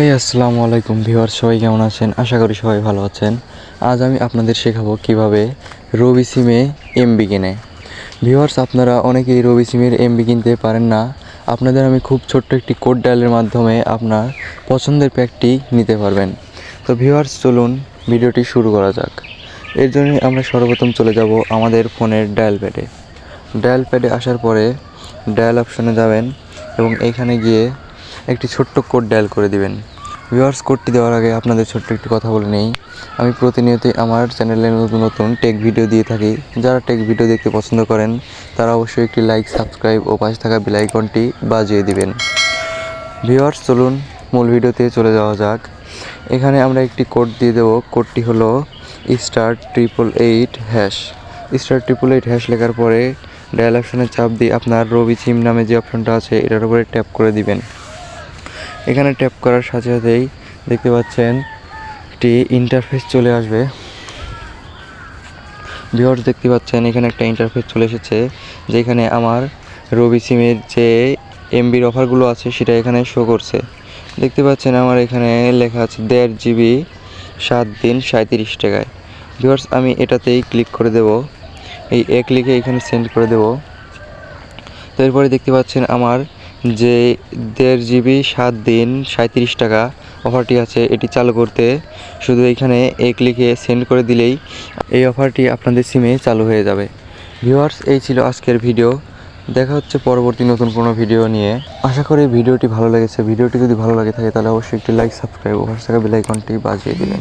এই আসসালামু আলাইকুম ভিউয়ার সবাই কেমন আছেন? আশা করি সবাই ভালো আছেন। আজ আমি আপনাদের শেখাবো কীভাবে রবি সিমে এমবি কিনে। ভিউয়ার্স, আপনারা অনেকেই রবি সিমের এমবি কিনতে পারেন না। আপনাদের আমি খুব ছোট্ট একটি কোড ডায়ালের মাধ্যমে আপনার পছন্দের প্যাকটি নিতে পারবেন। তো ভিউয়ার্স, চলুন ভিডিওটি শুরু করা যাক। এর জন্য আমরা সর্বপ্রথম চলে যাব আমাদের ফোনের ডায়াল প্যাডে। ডায়াল প্যাডে আসার পরে ডায়াল অপশনে যাবেন এবং এইখানে গিয়ে একটি ছোট্ট কোড ডায়াল করে দিবেন। ভিউয়ার্স কোডটি দেওয়ার আগে আপনাদের ছোট্ট একটি কথা বলে নেই। আমি প্রতিনিয়তই আমার চ্যানেলে নতুন নতুন টেক ভিডিও দিয়ে থাকি। যারা টেক ভিডিও দেখতে পছন্দ করেন, তারা অবশ্যই একটি লাইক সাবস্ক্রাইব ও পাশে থাকা বেল আইকনটি বাজিয়ে দিবেন। ভিউয়ার্স চলুন মূল ভিডিওতে চলে যাওয়া যাক। এখানে আমরা একটি কোড দিয়ে দেবো। কোডটি হলো star triple eight hash star triple eight hash লেখার পরে ডায়াল চাপ দিয়ে আপনার রবি সিম নামে যে অপশনটা আছে, এটার উপরে ট্যাপ করে দিবেন। এখানে ট্যাপ করার সাথে সাথেই দেখতে পাচ্ছেন একটি ইন্টারফেস চলে আসবে। ভিউয়ার্স দেখতে পাচ্ছেন এখানে একটা ইন্টারফেস চলে এসেছে, যেখানে আমার রবি সিমের যে এমবির অফারগুলো আছে সেটা এখানে শো করছে। দেখতে পাচ্ছেন আমার এখানে লেখা আছে দেড় জিবি সাত দিন সাঁত্রিশ টাকায়। ভিউয়ার্স আমি এটাতেই ক্লিক করে দেব। এই এ ক্লিকে এখানে সেন্ড করে দেব। তো এরপরে দেখতে পাচ্ছেন আমার যে দেড় জিবি, সাত দিন সাঁত্রিশ টাকা অফারটি আছে, এটি চালু করতে। শুধু এখানে এ ক্লিকে সেন্ড করে দিলেই এই অফারটি আপনাদের সিমে চালু হয়ে যাবে। ভিউয়ার্স, এই ছিল আজকের ভিডিও। দেখা হচ্ছে পরবর্তী নতুন কোনো ভিডিও নিয়ে। আশা করি ভিডিওটি ভালো লেগেছে। ভিডিওটি যদি ভালো লাগে থাকে, তাহলে অবশ্যই একটি লাইক সাবস্ক্রাইব ও পাশে থাকা বেল বাজিয়ে দিলেন